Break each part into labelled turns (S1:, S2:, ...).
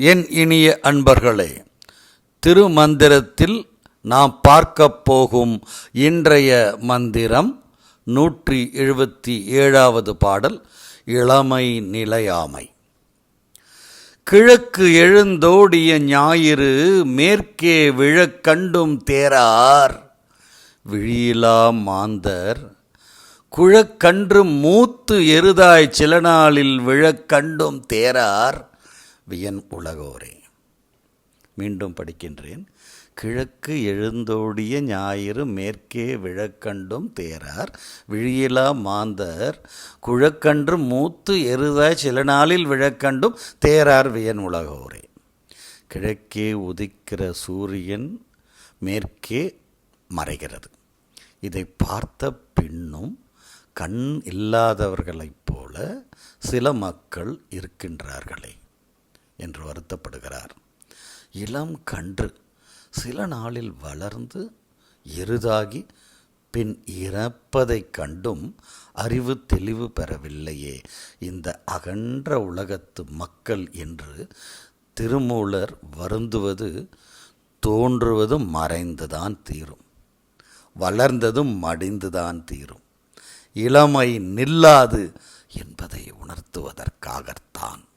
S1: என் இனிய அன்பர்களே திருமந்திரத்தில் நாம் பார்க்கப் போகும் இன்றைய மந்திரம் நூற்றி எழுபத்தி ஏழாவது பாடல் இளமை நிலையாமை. கிழக்கு எழுந்தோடிய ஞாயிறு மேற்கே விழக்கண்டும் தேரார். விழியிலா மாந்தர் குழக்கன்று மூத்து எருதாய் சில நாளில் விழக் கண்டும் தேரார். வியன் உலகோரே. மீண்டும் படிக்கின்றேன். கிழக்கு எழுந்தோடிய ஞாயிறு மேற்கே விழக்கண்டும் தேரார் விழியிலா மாந்தர் குழக்கன்று மூத்து எருதாய் சில நாளில் விழக்கண்டும் தேரார் வியன் உலகோரே. கிழக்கே உதிக்கிற சூரியன் மேற்கே மறைகிறது. இதை பார்த்த பின்னும் கண் இல்லாதவர்களைப் போல சில மக்கள் இருக்கின்றார்களே. என்று வருத்தப்படுகிறார். இளம் கன்று சில நாளில் வளர்ந்து எருதாகி பின் இறப்பதைக் கண்டும் அறிவு தெளிவு பெறவில்லையே. இந்த அகன்ற உலகத்து மக்கள் என்று திருமூலர் வருந்துவது தோன்றுவதும் மறைந்துதான் தீரும். வளர்ந்ததும் மடிந்துதான் தீரும். இளமை நில்லாது என்பதை உணர்த்துவதற்காகத்தான்.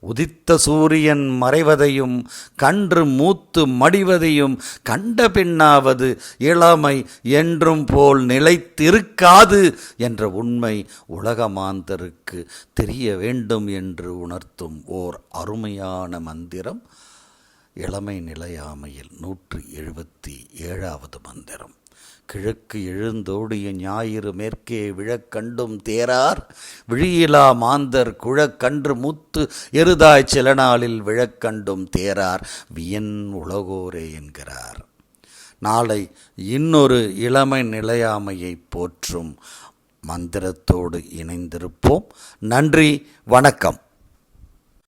S1: உதித்த சூரியன் மறைவதையும் கன்று மூத்து மடிவதையும் கண்ட பின்னாவது இளமை என்றும் போல் நிலைத்திருக்காது என்ற உண்மை உலகமாந்தருக்கு தெரிய வேண்டும் என்று உணர்த்தும் ஓர் அருமையான மந்திரம் இளமை நிலையாமையில் நூற்றி எழுபத்தி ஏழாவது மந்திரம். கிழக்கு எழுந்தோடிய ஞாயிறு மேற்கே விழக்கண்டும் தேரார் விழியிலா மாந்தர் குழக்கன்று முத்து எருதாய் சில நாளில் விழக்கண்டும் தேரார் வியன் உலகோரே என்கிறார். நாளை இன்னொரு இளமை நிலையாமையை போற்றும் மந்திரத்தோடு இணைந்திருப்போம். நன்றி வணக்கம்.